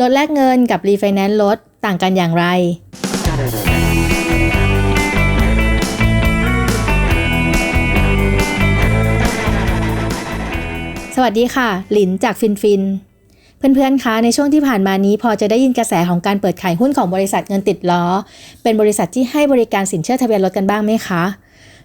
รถแลกเงินกับรีไฟแนนซ์รถต่างกันอย่างไร สวัสดีค่ะ หลินจากฟินฟิน เพื่อนๆ คะ ในช่วงที่ผ่านมานี้พอจะได้ยินกระแสของการเปิดขายหุ้นของบริษัทเงินติดล้อ เป็นบริษัทที่ให้บริการสินเชื่อทะเบียนรถกันบ้างไหมคะ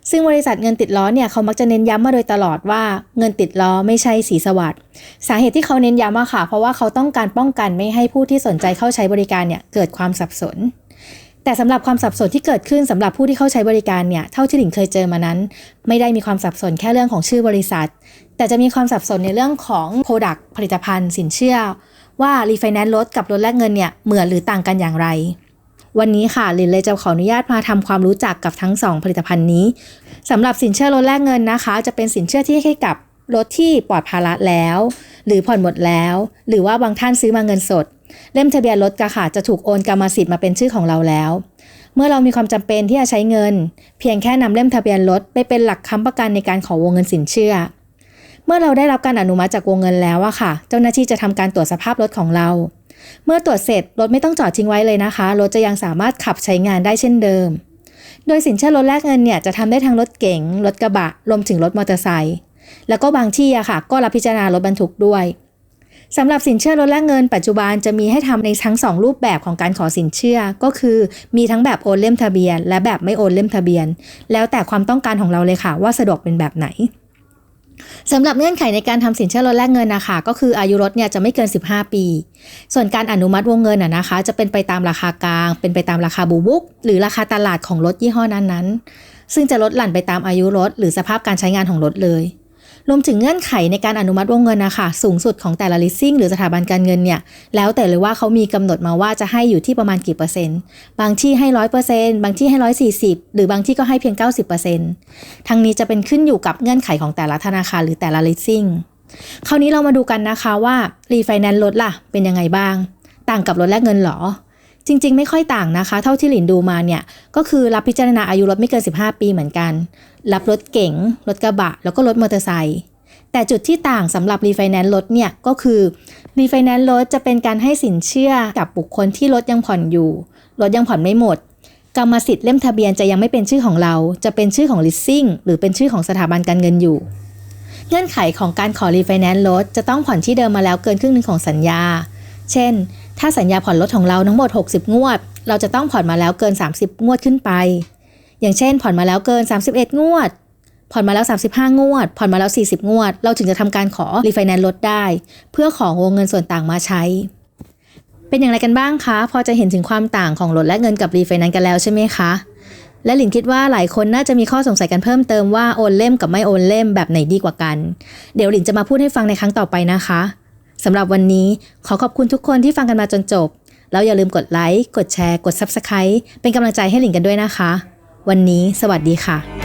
ซึ่งบริษัทเงินติดล้อเนี่ยเขามักจะเน้นย้ำมาโดยตลอดว่าเงินติดล้อไม่ใช่สีสวัสด์สาเหตุที่เขาเน้นย้ำอะค่ะ เพราะว่าเขาต้องการป้องกันไม่ให้ผู้ที่สนใจเข้าใช้บริการเนี่ยเกิดความสับสน แต่สำหรับความสับสนที่เกิดขึ้นสำหรับผู้ที่เข้าใช้บริการเนี่ยเท่าที่หลิงเคยเจอมานั้น ไม่ได้มีความสับสนแค่เรื่องของชื่อบริษัท แต่จะมีความสับสนในเรื่องของ Product ผลิตภัณฑ์ สินเชื่อ ว่ารีไฟแนนซ์รถกับรถแลกเงินเนี่ยเหมือนหรือต่างกันอย่างไร วันนี้ค่ะลินเลยจะขออนุญาตมาทำความรู้จักกับทั้ง 2 ผลิตภัณฑ์นี้สำหรับสินเชื่อรถแลกเงินนะคะ จะเป็นสินเชื่อที่ให้กับรถที่ปลอดภาระแล้ว หรือผ่อนหมดแล้ว หรือว่าบางท่านซื้อมาเงินสด เล่มทะเบียนรถกะค่ะจะถูกโอนกรรมสิทธิ์มาเป็นชื่อของเราแล้ว เมื่อเรามีความจำเป็นที่จะใช้เงิน เพียงแค่นำเล่มทะเบียนรถไปเป็นหลักค้ำประกันในการขอวงเงินสินเชื่อ เมื่อเราได้รับการอนุมัติจากวงเงินแล้วอะค่ะ เจ้าหน้าที่จะทำการตรวจสภาพรถของเรา เมื่อตรวจเสร็จรถไม่ต้องจอดทิ้งไว้เลยนะคะ รถจะยังสามารถขับใช้งานได้เช่นเดิม โดยสินเชื่อรถแลกเงินเนี่ยจะทำได้ทั้งรถเก๋งรถกระบะรวมถึงรถมอเตอร์ไซค์แล้วก็บางที่อะค่ะ ก็รับพิจารณารถบรรทุกด้วยสำหรับสินเชื่อรถแลกเงินปัจจุบันจะมีให้ทำในทั้ง 2 รูปแบบของการขอสินเชื่อ ก็คือมีทั้งแบบโอนเล่มทะเบียน และแบบไม่โอนเล่มทะเบียน แล้วแต่ความต้องการของเราเลยค่ะว่าสะดวกเป็นแบบไหน สำหรับเงื่อนไขในการทำสินเชื่อรถแลกเงินนะคะก็คืออายุรถเนี่ยจะไม่เกิน 15 ปี ส่วนการอนุมัติวงเงินอะนะคะ จะเป็นไปตามราคากลาง เป็นไปตามราคาบูบุ๊กหรือราคาตลาดของรถยี่ห้อนั้นๆ ซึ่งจะลดหลั่นไปตามอายุรถ หรือสภาพการใช้งานของรถเลย รวมถึงเงื่อนไขในการอนุมัติวงเงินนะคะสูงสุดของแต่ละ leasing หรือสถาบันการเงินเนี่ยแล้วแต่เลยว่าเขามีกำหนดมาว่าจะให้อยู่ที่ประมาณกี่เปอร์เซ็นต์ บางที่ให้ร้อยเปอร์เซ็นต์บางที่ให้ร้อยสี่สิบหรือบางที่ก็ให้เพียง90เปอร์เซ็นต์ทั้งนี้จะเป็นขึ้นอยู่กับเงื่อนไขของแต่ละธนาคารหรือแต่ละ leasing คราวนี้เรามาดูกันนะคะว่ารีไฟแนนซ์รถล่ะเป็นยังไงบ้าง ต่างกับรถแลกเงินหรอ จริง ๆ ไม่ค่อยต่างนะคะ เท่าที่หลินดูมาเนี่ยก็คือรับพิจารณาอายุรถไม่เกิน 15 ปีเหมือนกัน รับรถเก๋งรถกระบะ แล้วก็รถมอเตอร์ไซค์แต่จุดที่ต่างสำหรับรีไฟแนนซ์รถเนี่ยก็คือรีไฟแนนซ์รถจะเป็นการให้สินเชื่อกับบุคคลที่รถยังผ่อนอยู่รถยังผ่อนไม่หมด กรรมสิทธิ์เล่มทะเบียนจะยังไม่เป็นชื่อของเรา จะเป็นชื่อของ leasing หรือเป็นชื่อของสถาบันการเงินอยู่ เงื่อนไขของการขอรีไฟแนนซ์รถจะต้องผ่อนที่เดิมมาแล้วเกินครึ่งหนึ่งของสัญญา เช่น ถ้าสัญญาผ่อนรถของเราทั้งหมด 60 งวด เราจะต้องผ่อนมาแล้วเกิน 30 งวดขึ้นไป อย่างเช่น ผ่อนมาแล้วเกิน 31 งวด ผ่อนมาแล้ว 35 งวด ผ่อนมาแล้ว 40 งวด เราถึงจะทำการขอรีไฟแนนซ์รถได้ เพื่อของวงเงินส่วนต่างมาใช้ เป็นอย่างไรกันบ้างคะ พอจะเห็นถึงความต่างของรถและเงินกับรีไฟแนนซ์กันแล้วใช่ไหมคะและหลินคิดว่าหลายคนน่าจะมีข้อสงสัยกันเพิ่มเติมว่าโอนเล่มกับไม่โอนเล่มแบบไหนดีกว่ากัน เดี๋ยวหลินจะมาพูดให้ฟังในครั้งต่อไปนะคะ สำหรับวันนี้ขอขอบคุณทุกคนที่ฟังกันมาจนจบ แล้วอย่าลืมกดไลค์ กดแชร์ กด Subscribe เป็นกำลังใจให้หลิงกันด้วยนะคะ วันนี้สวัสดีค่ะ